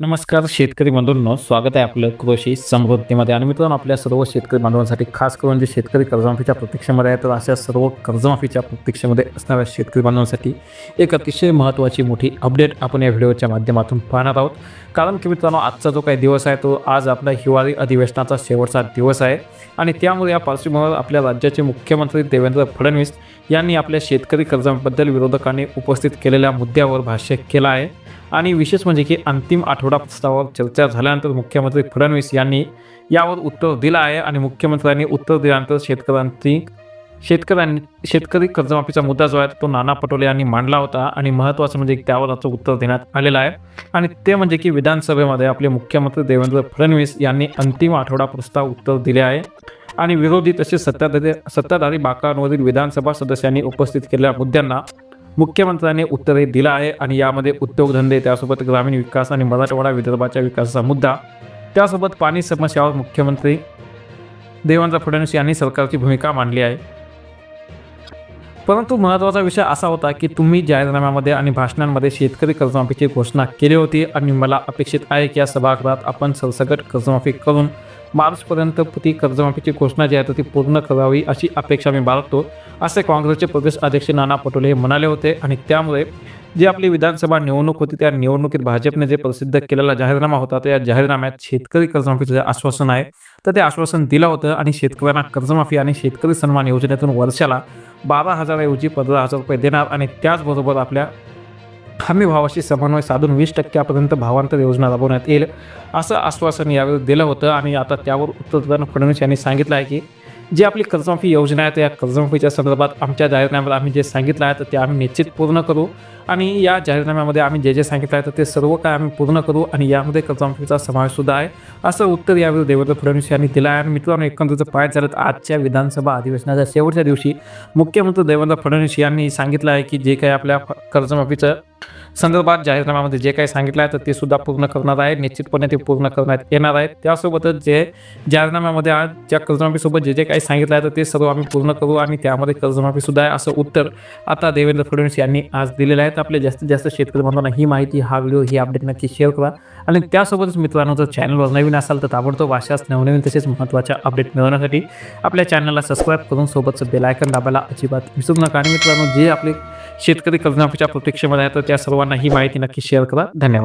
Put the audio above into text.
नमस्कार शेतकरी बंधूंनो. स्वागत आहे आपलं कृषी समृद्धीमध्ये. आणि मित्रांनो आपल्या सर्व शेतकरी बांधवांसाठी खास करून जे शेतकरी कर्जमाफीच्या प्रतीक्षेमध्ये आहे तर अशा सर्व कर्जमाफीच्या प्रतीक्षेमध्ये असणाऱ्या शेतकरी बांधवांसाठी एक अतिशय महत्त्वाची मोठी अपडेट आपण या व्हिडिओच्या माध्यमातून पाहणार आहोत. कारण की मित्रांनो आजचा जो काही दिवस आहे तो आज आपला हिवाळी अधिवेशनाचा शेवटचा दिवस आहे. आणि त्यामुळे या पार्श्वभूमीवर आपल्या राज्याचे मुख्यमंत्री देवेंद्र फडणवीस यांनी आपल्या शेतकरी कर्जाबद्दल विरोधकांनी उपस्थित केलेल्या मुद्द्यावर भाष्य केलं आहे. आणि विशेष म्हणजे की अंतिम आठवडा प्रस्तावावर चर्चा झाल्यानंतर मुख्यमंत्री फडणवीस यांनी यावर उत्तर दिलं आहे आणि मुख्यमंत्र्यांनी उत्तर दिल्यानंतर शेतकऱ्यांची शेतकऱ्यांनी शेतकरी कर्जमाफीचा मुद्दा जो आहे तो नाना पटोले यांनी मांडला होता आणि महत्त्वाचं म्हणजे की त्यावर त्याचं उत्तर देण्यात आलेलं आहे. आणि ते म्हणजे की विधानसभेमध्ये आपले मुख्यमंत्री देवेंद्र फडणवीस यांनी अंतिम आठवडा प्रस्ताव उत्तर दिले आहे. आणि विरोधी तसेच सत्ताधारी सत्ताधारी बाकांवरील विधानसभा सदस्यांनी उपस्थित केलेल्या मुद्द्यांना मुख्यमंत्र्यांनी उत्तरे दिलं आहे आणि यामध्ये उद्योगधंदे त्यासोबत ग्रामीण विकास आणि मराठवाडा विदर्भाच्या विकासाचा मुद्दा त्यासोबत पाणी समस्यावर मुख्यमंत्री देवेंद्र फडणवीस यांनी सरकारची भूमिका मांडली आहे. परंतु महत्त्वाचा विषय असा होता की तुम्ही जाहीरनाम्यामध्ये आणि भाषणांमध्ये शेतकरी कर्जमाफीची घोषणा केली होती आणि मला अपेक्षित आहे की या सभागृहात आपण सरसकट कर्जमाफी करून मार्चपर्यंत ती कर्जमाफीची घोषणा जी आहे तर ती पूर्ण करावी अशी अपेक्षा मी बाळगतो. असे काँग्रेसचे प्रदेश अध्यक्ष नाना पटोले हे म्हणाले होते आणि त्यामुळे जी आपली विधानसभा निवडणूक होती त्या निवडणुकीत भाजपने जे प्रसिद्ध केलेला जाहीरनामा होता त्या जाहीरनाम्यात शेतकरी कर्जमाफीचं जे आश्वासन आहे तर ते आश्वासन दिलं होतं आणि शेतकऱ्यांना कर्जमाफी आणि शेतकरी सन्मान योजनेतून वर्षाला बारा हजाराऐवजी पंधरा हजार रुपये देणार आणि त्याचबरोबर आपल्या हमी भावाशी समन्वय साधून वीस टक्क्यापर्यंत भावांतर योजना राबवण्यात येईल असं आश्वासन यावेळी दिलं होतं. आणि आता त्यावर उत्तर फडणवीस यांनी सांगितलं आहे की जी आपली कर्जमाफी योजना आहे त्या कर्जमाफीच्या संदर्भात आमच्या जाहीरनाम्यात आम्ही जे सांगितलं आहे तर ते आम्ही निश्चित पूर्ण करू. आणि या जाहीरनाम्यामध्ये आम्ही जे जे सांगितलं आहे तर ते सर्व काय आम्ही पूर्ण करू आणि यामध्ये कर्जमाफीचा समावेशसुद्धा आहे. असं उत्तर यावेळी देवेंद्र फडणवीस यांनी दिलं आहे. आणि मित्रांनो एकंदरीत पाहायचं झालं तर आजच्या विधानसभा अधिवेशनाच्या शेवटच्या दिवशी मुख्यमंत्री देवेंद्र फडणवीस यांनी सांगितलं आहे की जे काही आपल्या कर्जमाफीचं संदर्भात जाहीरनाम्यामध्ये जे काही सांगितलं आहे तर ते सुद्धा पूर्ण करणार आहे निश्चितपणे ते पूर्ण करण्यात येणार आहे त्यासोबतच जे जाहीरनाम्यामध्ये आज ज्या कर्जमाफीसोबत जे जे काही सांगितलं आहे तर ते सर्व आम्ही पूर्ण करू आणि त्यामध्ये कर्जमाफी सुद्धा आहे असं उत्तर आता देवेंद्र फडणवीस यांनी आज दिलेलं आहे. तर आपल्या जास्तीत जास्त शेतकरी बांधवांना ही माहिती हा व्हिडिओ ही अपडेट नक्की शेअर करा. आणि त्यासोबतच मित्रांनो जर चॅनलवर नवीन असाल तर ताबडतोब अशाच नवनवीन तसेच महत्त्वाच्या अपडेट मिळवण्यासाठी आपल्या चॅनलला सबस्क्राईब करून सोबतचं बेलायकन दाबायला अजिबात विसरू नका. आणि मित्रांनो जे आपले शेतकरी कर्जमाफीच्या प्रतीक्षेमध्ये आहे तर त्या सर्वांना ही माहिती नक्की शेअर करा. धन्यवाद.